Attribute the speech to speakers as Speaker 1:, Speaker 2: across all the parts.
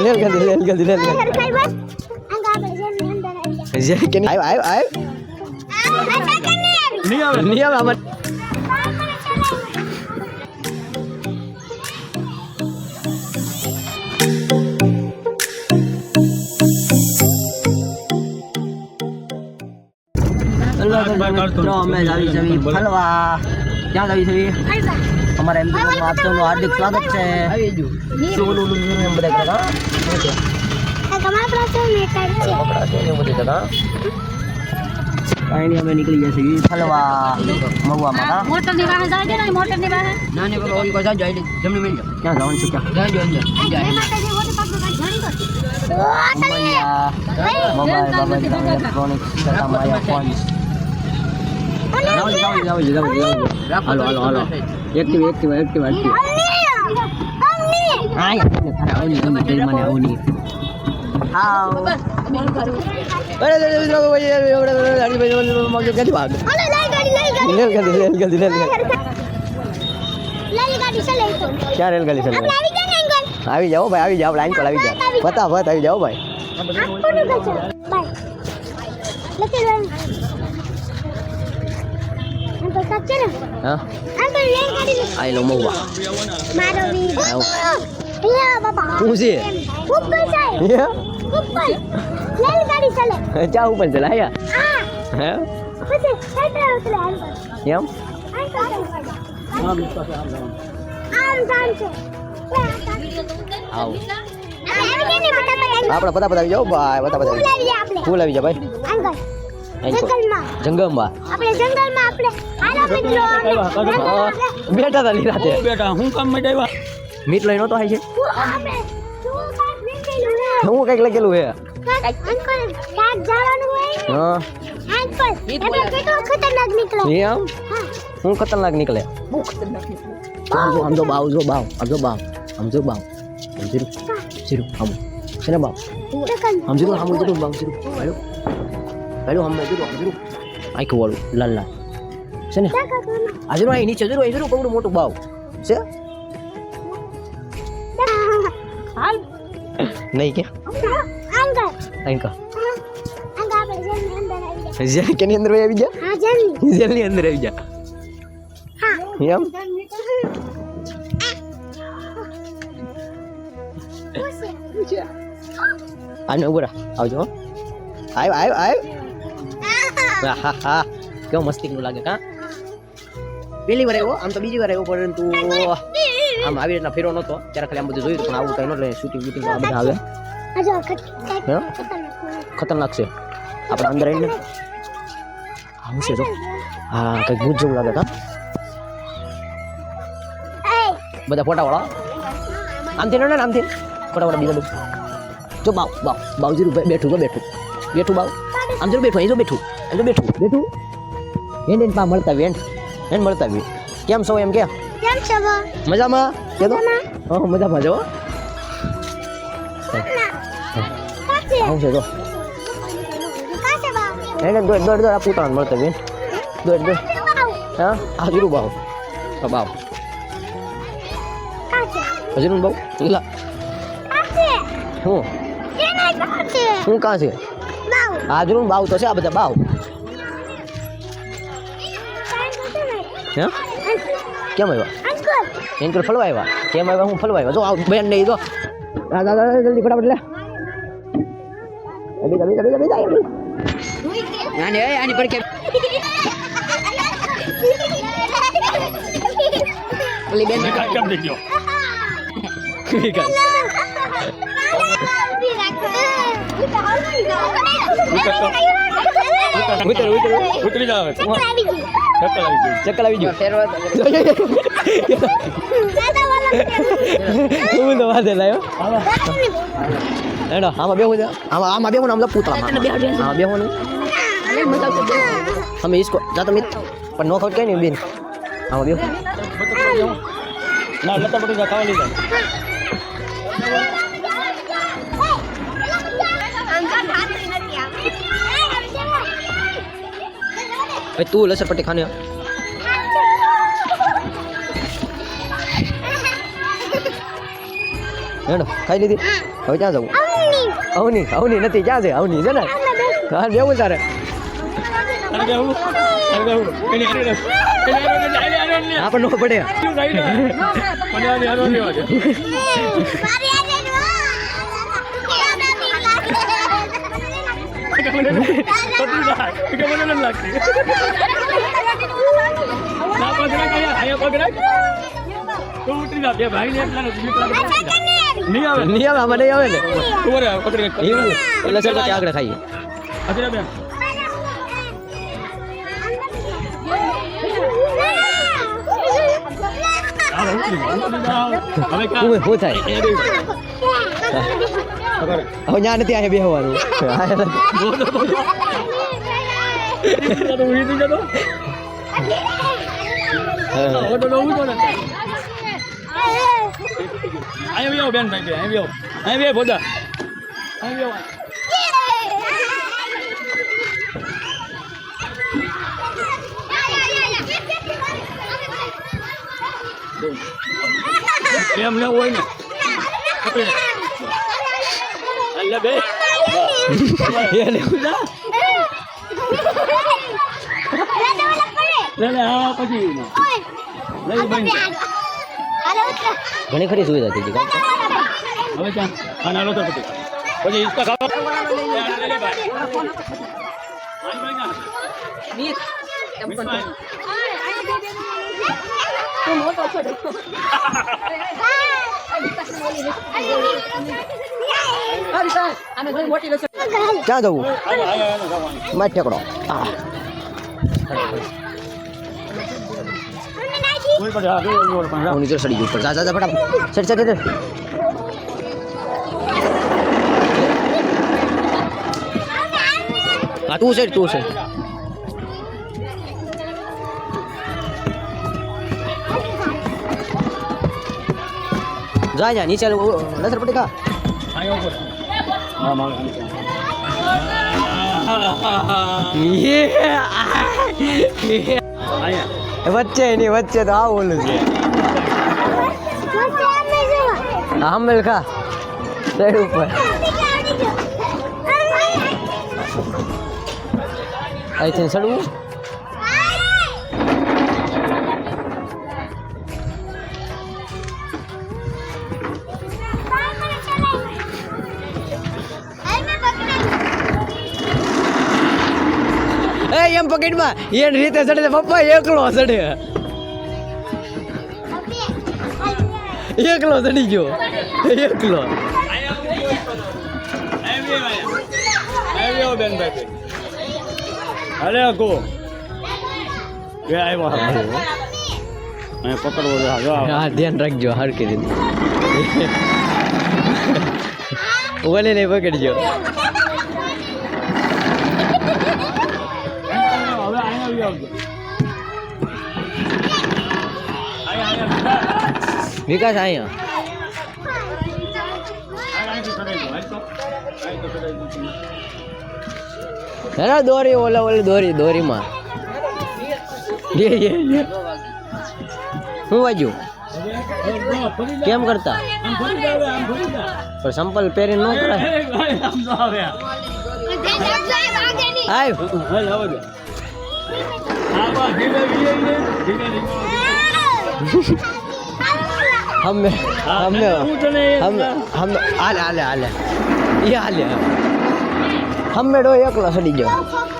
Speaker 1: Rail ગાડી rail ગાડી rail ગાડી જે કે આવ આવ આવ
Speaker 2: નહીં આવે
Speaker 1: નહીં આવે આમાં હેલો તો મિત્રો અમે જાવી જવી ફરવા ક્યાં જાવી જવી અમારા એમપીમાં આપ સૌનું હાર્દિક સ્વાગત છે એમ બધા કાંઈ અમે નીકળી મહુવામાં
Speaker 3: મોટરની જાય ને
Speaker 2: મોટરની પેલો ઓલી જાય જમણી મિનિટ
Speaker 1: ક્યાં જવાનું છે ક્યાં
Speaker 2: જાય જાય
Speaker 1: મોબાઈલ બાબા ઇલેક્ટ્રોનિક્સ તથા Maya phone hello hello hello active active active active હા આવની ગમે તે મને આવની હાવ અરે અરે અરે ભાઈ અરે ભાઈ મગજ કેદી ભાગ રેલ ગાડી રેલ ગાડી રેલ ક્યાં રેલ ગાડી ચાલે આવી જાઓ ભાઈ આવી જાઓ લાઈન પર આવી જાઓ ફટાફટ આવી જાઓ ભાઈ હા. આઈ લો મહુવા. શું છે? હે? ચા ઉપર ચલા. આયા હે એમ? આવ. આપણે ફટાફટ આવી જાઓ. ભાઈ ફટાફટ આવી જાઓ. ફૂલ આવી જાઓ ભાઈ. અહીં કો.
Speaker 3: આપણે જંગલમાં આપણે હાલો
Speaker 1: તા બેઠા હતા નિરાતે
Speaker 2: બેટા હું કામ માટે આવ્યા
Speaker 1: મીટ લઈ નતો થાય છે
Speaker 3: હે?
Speaker 1: કંઈક લખેલું હે?
Speaker 3: હા ખતરનાક નીકળે
Speaker 1: એમ
Speaker 3: હા
Speaker 1: હું ખતરનાક નીકળે આમ જો આમ જો બાવ જો બાવ આમ બાવ આમ બાવ આમ જીરું જીરું છે ને બાવ
Speaker 3: દુકાન
Speaker 1: આમ જીરું બાવ જીરું હેલો હેલો આખું વાળું લાલ લાલ છે ને? હાજરો અહીં નીચે જીરું અહીં જીરું કવડું મોટું બાવ. છે?
Speaker 3: હાલ.
Speaker 1: નહીં કે?
Speaker 3: અંદર આવી
Speaker 1: જેલ કેની અંદર આવી ગયા?
Speaker 3: હા
Speaker 1: અંદર આવી ગયા.
Speaker 3: હા.
Speaker 1: એમ? આને ઊભો આવજો હો. આવ આવ આવ હા હા. કેવો મસ્તીનું લાગે કા? પેલી વાર આવ્યો આમ તો બીજી વાર આવ્યો પરંતુ આમ આવી રીતના ફેરો નતો ત્યારે ખાલી આમ બધું જોયું હતું, પણ આવું કઈ નતું એટલે શૂટિંગ બૂટિંગ આ બધા આવે.
Speaker 3: આ જો ખતરનાક
Speaker 1: હે?
Speaker 3: ખતરનાક
Speaker 1: ખતરનાક છે. આપણે અંદર આવીને આવું છે જો. હા કંઈક ભૂત જેવું લાગે કા
Speaker 3: એય.
Speaker 1: બધા ફોટા વાળા આમથી ન આમથી. ફોટા વાળા બીજા બધું. જો બાવ બાવ બાવ જીરું બે- બેઠું જો બેઠું. બેઠું બાવ. આમ જો બેઠું અહીં જો બેઠું. અહીં જો બેઠું. બેઠું. હેન્ડ હેન્ડ પા મળતા વી હેન્ડ મળતા બી કેમ છો એમ કે?
Speaker 3: કેમ છો
Speaker 1: મજામાં? કે તો? હા મજામાં જો આવું છે
Speaker 3: તો.
Speaker 1: હેન્ડ દોડ દોડ દોડ આ પૂતાણ મળતા બેન દોડ દોડ. હા? આ જીરું બાવ. હા બાવ. હજરું બાવ.
Speaker 3: કાચે
Speaker 1: હું? હું કાં છે? હાજરું બાવ તો છે આ બધા બાવ. હે? કેમ આવ્યા? એન્કલ ફળવા આવ્યા? કેમ આવ્યા? હું ફળવા આવ્યા? જો આવ બેન નહીં તો આ દા દા જલ્દી ફટાફટ લે. અબી અબી અબી અબી અબી
Speaker 2: આને એ આની પર કે
Speaker 1: ઓલી બેન
Speaker 2: કેમ દેખ્યો
Speaker 1: ઉતર ઉતર
Speaker 2: ઉતરી. જાવ ચક્કર આવી ગયું.
Speaker 1: ચક્કર આવી ગયું હું તો વાદે લાયો એનો આમાં બેહું આમાં આમાં બેહું ને આમ પૂતળામાં. આમાં બેહું ને. અમે ઈસકો જા તમે પણ નો ખોટ કઈ નહીં બેન. આમાં બેહું.
Speaker 2: ના લતા પડી ખાવા લીધા
Speaker 1: ભાઈ તું લસણ પટ્ટી ખાને હેડો ખાઈ લીધી હવે ક્યાં જવું
Speaker 3: અવની
Speaker 1: અવની નથી ક્યાં છે અવની છે ને હા બેવું તારે
Speaker 2: આપણને બેહું. મને. પતલું. કે મને નથી લાગતી. ના ઉતરી જા. બે. નહીં આવે.
Speaker 1: નહીં આવે આમાં નહીં આવે ને
Speaker 2: તું વરે પકડી
Speaker 1: એટલે પછી આગળ ખાઈએ
Speaker 2: અજરા બેન. હવે
Speaker 1: શું થાય. હવે ત્યાં નથી અહીંયા બેહવાનું.
Speaker 2: અહીંયા બી આવો બેન ભાઈ બે. અહીંયા બી આવો. અહીંયા બી આવો, ભોજા. અહીંયા બી આવો. એમ ન હોય ને અલ્લે બે.
Speaker 1: એને
Speaker 2: જા. લે લે હા પછી લઈ બંધ
Speaker 1: ઘણી ખરી સુવિધા થઈ ગઈ.
Speaker 2: હવે ક્યાં હા નાનો તો પછી. પછી ઈસકા ખાવા. લે ભાઈ આઈ ભાઈ ના મિક્સ
Speaker 1: ક્યાં જવું? માર ઠેકડો.
Speaker 2: હા હા
Speaker 1: નીચે સડી ગયું. જા જા જા, ફટાફટ. ચડ ચડ હા, તું છે તું છે. જા જા, નીચે નસર પડી કા?
Speaker 2: આયો ઉપર
Speaker 1: વચ્ચે એની વચ્ચે તો આવું ઓલું છે. આંબેલ ખા. સાઈડ ઉપર. અહીંથી ચડવું એ એમ પકેટમાં એ રીતે ચડે પપ્પા એકલો ચડે. એકલો ચડી ગયો. એકલો.
Speaker 2: અરે ગો એ આવ્યો મેં પકડવો જો.
Speaker 1: હા ધ્યાન રાખજો હરકી દીધી. ઓલે નહીં પકડજો
Speaker 2: હવે અહીંયા આવી આવજો
Speaker 1: વિકાસ અહીંયા. હેના દોરી ઓલા ઓલી દોરી દોરીમાં યે યે યે હું વાજ્યું
Speaker 2: હવે, હવે, જો, ફરી જા.
Speaker 1: કેમ કરતા. પણ સંપલ પહેરીને ન કરાય
Speaker 2: આવે. તને એ-
Speaker 1: હમે હમે હાલે હાલે હાલે એ હાલે હમે ડો એકલો સડી ગયો
Speaker 2: હાલ, પકડો.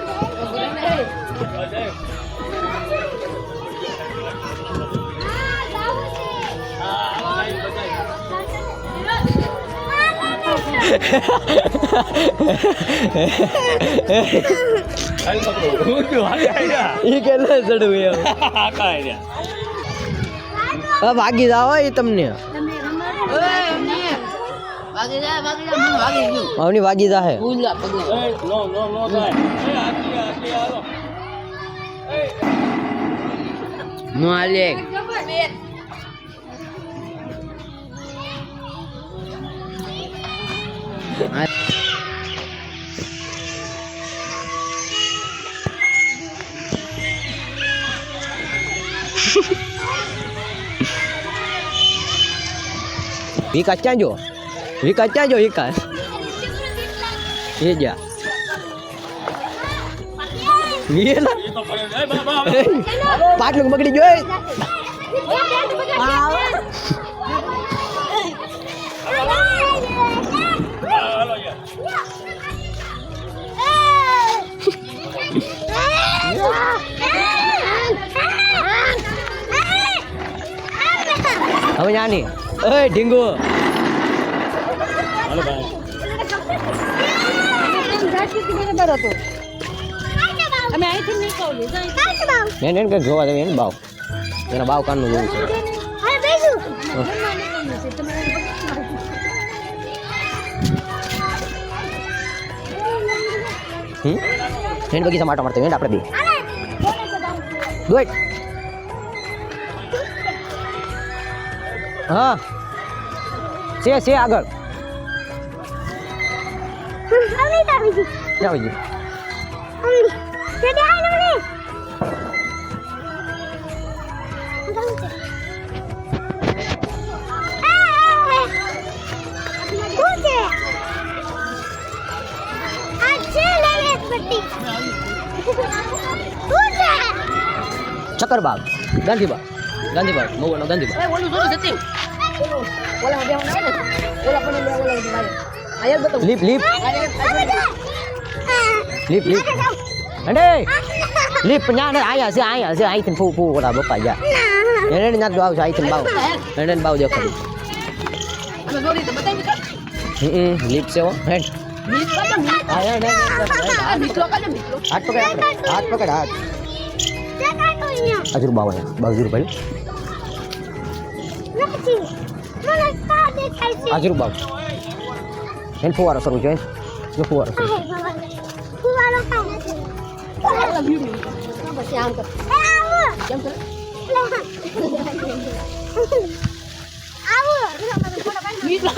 Speaker 2: હું છું, હાલ,
Speaker 1: ચડવું એમ.
Speaker 2: હા, કાંઈ નહીં.
Speaker 1: હવે ભાગી જાવ એ તમને. આવની વાગી જાહે.
Speaker 2: નો, નો, નો
Speaker 1: વિકાસ ક્યાં જો વિકાસ ક્યાં જો વિકાસ એ જા વિયેલા પાટલું બગડી જોઈ હવે નાની ઓય ઢીંગુ.
Speaker 2: હાલો ભાઈ.
Speaker 3: અમે અહીંથી નીકળીએ
Speaker 1: એને એને કંઈક જોવા જઈએ એને બાવ. એના બાવ કાનનું જોવું છે હમ? એને બગીચા માટો મારતો એને આપણે બે ગુડ હા. છે છે, આગળ.
Speaker 3: અમી તાવી
Speaker 1: જાવ જી
Speaker 3: અમી તે દે
Speaker 1: ચક્કરબાગ ગાંધીબાગ ગાંધીબાગ મહુવાનો ગાંધીબાગ
Speaker 4: ઓલું બે ઓલા પણ બે ઓલા બે આવે આયા બતો
Speaker 1: લીપ લીપ લીપ લીપ અંડે લીપ ના ના આયા છે આયા છે અહીંથી ફૂ ફૂ ઓલા બપ્પા જા એને ના જો આવશે અહીંથી બાવ એને બાવ
Speaker 4: બતાવી
Speaker 1: હમ લીપ છે હો હેડ હાથ પકડ હાથ પકડ હાથ હજુર બાવ બાવજુર ભાઈ હજુર બાવ એને ફુવારો શરૂ જોઈએ જો ફુવારો શરૂ
Speaker 4: ઓલા વિડિયો પછી આમ કર કેમ કરે મિત્રો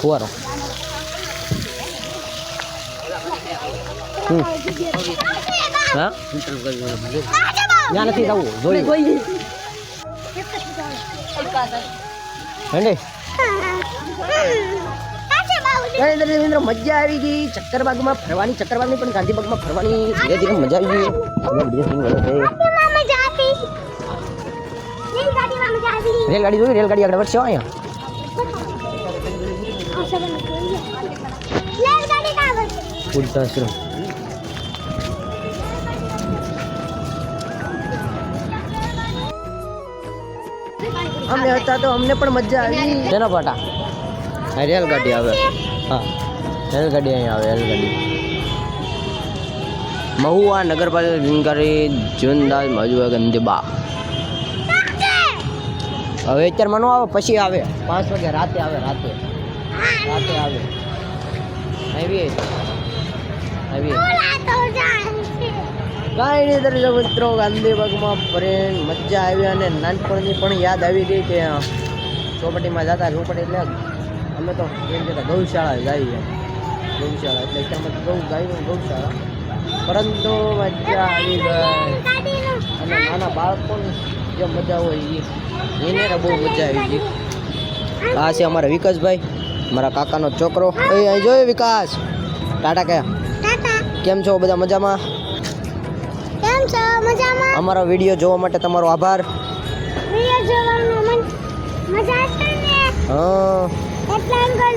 Speaker 1: ફુવારો હા? ત્યાં નથી જવું જોઈ હેંડે. દેવેન્દ્ર મજા આવી ગઈ. ચક્કરબાગમાં ફરવાની ચક્કરબાગની પણ ગાંધીબાગમાં ફરવાની. ધીરે ધીરે મજા આવી ગઈ. રેલગાડી જોઈ રેલગાડી આગળ વધશે અહીંયા. બુદ્ધાશ્રમ અમે હતા તો અમને પણ મજા આવી. તેનો પાટા? રેલગાડી આવે. હા. રેલગાડી અહીં આવે, રેલગાડી. મહુવા નગરપાલિકા અધિકારી જીવનદાસ મજુઆ ગંદીબા હવે અત્યારમાં નો આવે, પછી આવે. પાંચ વાગે રાતે આવે, રાતે. રાતે આવે. આવી આવી કાંઈ નહીં દર્શક મિત્રો ગાંધીબાગમાં ફરીને મજા આવી અને નાનપણની પણ યાદ આવી ગઈ કે ચોપટીમાં જતા ચોપટી એટલે અમે તો એમ કહેતા ગૌશાળા જઈએ ગૌશાળા એટલે ત્યાં ગૌ ગાયું ગૌશાળા. પરંતુ મજા આવી ગઈ. અને નાના બાળકોની જે મજા હોય એ એને બહુ મજા આવી ગઈ. આ છે અમારા વિકાસભાઈ મારા કાકાનો છોકરો. એ અહીં જોયો વિકાસ. ટાટા કયા કેમ છો? બધા મજામાં?
Speaker 3: કેમ છો મજામાં?
Speaker 1: અમારો વીડિયો જોવા માટે તમારો આભાર.
Speaker 3: વિડિયો જોવાનો મન મજા આવશે ને?
Speaker 1: હા.
Speaker 3: એટલે અંકલ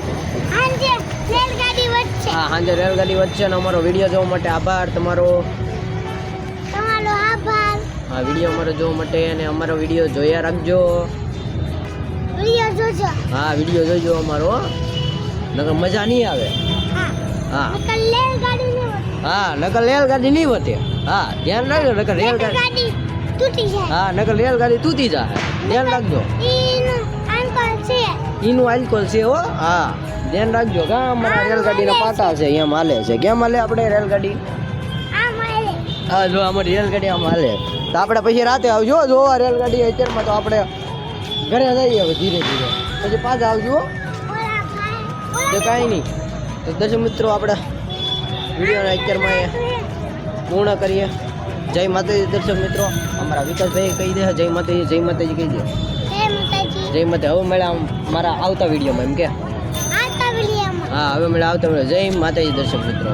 Speaker 3: આજે રેલગાડી વચ્ચે
Speaker 1: હા સાંજે રેલગાડી વચ્ચે અને અમારો વીડિયો જોવા માટે આભાર તમારો.
Speaker 3: તમારો આભાર.
Speaker 1: હા વીડિયો અમારો જોવા માટે અને અમારો વીડિયો જોયા રાખજો.
Speaker 3: વિડિયો જોજો.
Speaker 1: હા વીડિયો જોજો અમારો હો. નકર મજા નહીં આવે.
Speaker 3: હા.
Speaker 1: હા.
Speaker 3: રેલગાડી ને
Speaker 1: હા નકર રેલગાડી નહીં હોતી હા ધ્યાન રાખજો નકર રેલગાડી
Speaker 3: તૂટી જાય.
Speaker 1: હા નકર રેલગાડી તૂટી જાય. ધ્યાન રાખજો.
Speaker 3: ઈનું
Speaker 1: આલ્કોહોલ છે. હો હા. ધ્યાન રાખજો કા અમારા રેલગાડીના પાટા છે એમ હાલે છે. કેમ હાલે આપણે રેલગાડી? હા જો અમારી રેલગાડી આમ હાલે. તો આપણે પછી રાતે આવજો જોવા રેલગાડી અત્યારમાં તો આપણે ઘરે જઈએ હવે ધીરે ધીરે. પછી પાછા આવજો. તો કાંઈ નહીં. તો દર્શક મિત્રો આપણે વિડીયોને અત્યારમાં એ પૂર્ણ કરીએ. જય માતાજી દર્શક મિત્રો અમારા વિકાસભાઈ કહી દે જય માતાજી જય માતાજી કહી દે.
Speaker 3: જય
Speaker 1: માતા હવે મળ્યા મારા આવતા વિડીયોમાં એમ કે? હા હવે મળ્યા આવતા વીડિયો જય માતાજી દર્શક મિત્રો.